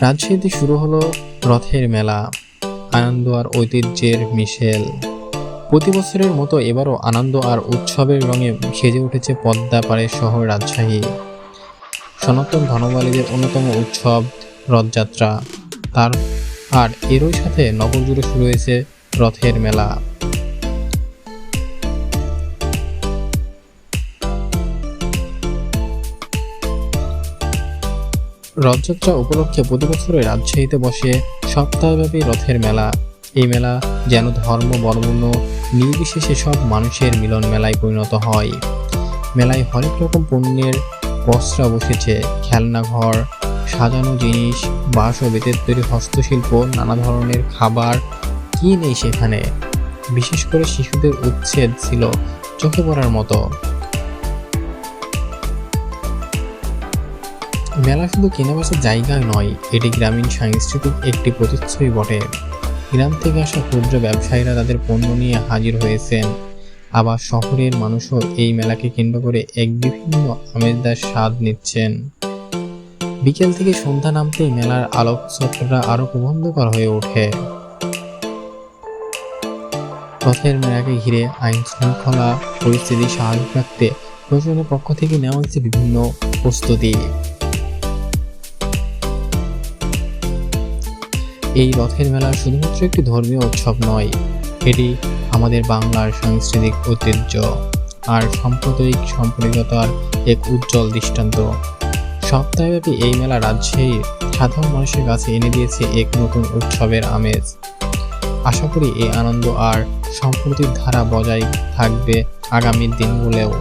রাজশাহীতে শুরু হলো রথের মেলা, আনন্দ আর ঐতিহ্যের মিশেল। প্রতি বছরের মতো এবারও আনন্দ আর উৎসবের রঙে সেজে উঠেছে পদ্মা পাড়ের শহর রাজশাহী। সনাতন ধর্মাবলীদের অন্যতম উৎসব রথযাত্রা। তার আর এরই সাথে নগর জুড়ে শুরু হয়েছে রথের মেলা। রথযাত্রা উপলক্ষে প্রতি বছরে রাজশাহীতে বসে সপ্তাহব্যাপী রথের মেলা। এই মেলা যেন ধর্ম, বর্ণ, নির্বিশেষে সব মানুষের মিলন মেলায় পরিণত হয়। মেলায় হরেক রকম পণ্যের বস্ত্রা বসেছে খেলনাঘর সাজানো জিনিস, বাঁশ ও বেতের তৈরি হস্তশিল্প, নানা ধরনের খাবার কি নেই সেখানে? বিশেষ করে শিশুদের উচ্ছেদ ছিল চোখে পড়ার মতো। মেলা শুধু কেনাবেচার জায়গা নয়, এটি গ্রামীণ সাংস্কৃতিক একটি প্রতিচ্ছবি বটে। গ্রাম থেকে আসা ক্ষুদ্র ব্যবসায়ীরা তাদের পণ্য নিয়ে হাজির হয়েছেন। আবার শহরের মানুষও এই মেলাকে কেন্দ্র করে এক বিভিন্ন আমেজদার স্বাদ নিচ্ছেন। বিকেল থেকে সন্ধ্যা নামতেই মেলার আলোকচক্রটা আরও প্রবন্ধকর হয়ে ওঠে। রথের মেলাকে ঘিরে আইন শৃঙ্খলা পরিস্থিতি স্বাভাবিক রাখতে প্রশাসনের পক্ষ থেকে নেওয়া হয়েছে বিভিন্ন প্রস্তুতি। এই রথের মেলা শুধুমাত্র একটি ধর্মীয় উৎসব নয়, এটি আমাদের বাংলার সাংস্কৃতিক ঐতিহ্য আর সাম্প্রদায়িক সম্পর্কতার এক উজ্জ্বল দৃষ্টান্ত। সপ্তাহব্যাপী এই মেলা রাজশাহীর সাধারণ মানুষের কাছে এনে দিয়েছে এক নতুন উৎসবের আমেজ। আশা করি এই আনন্দ আর সম্প্রতির ধারা বজায় থাকবে আগামী দিনগুলোও।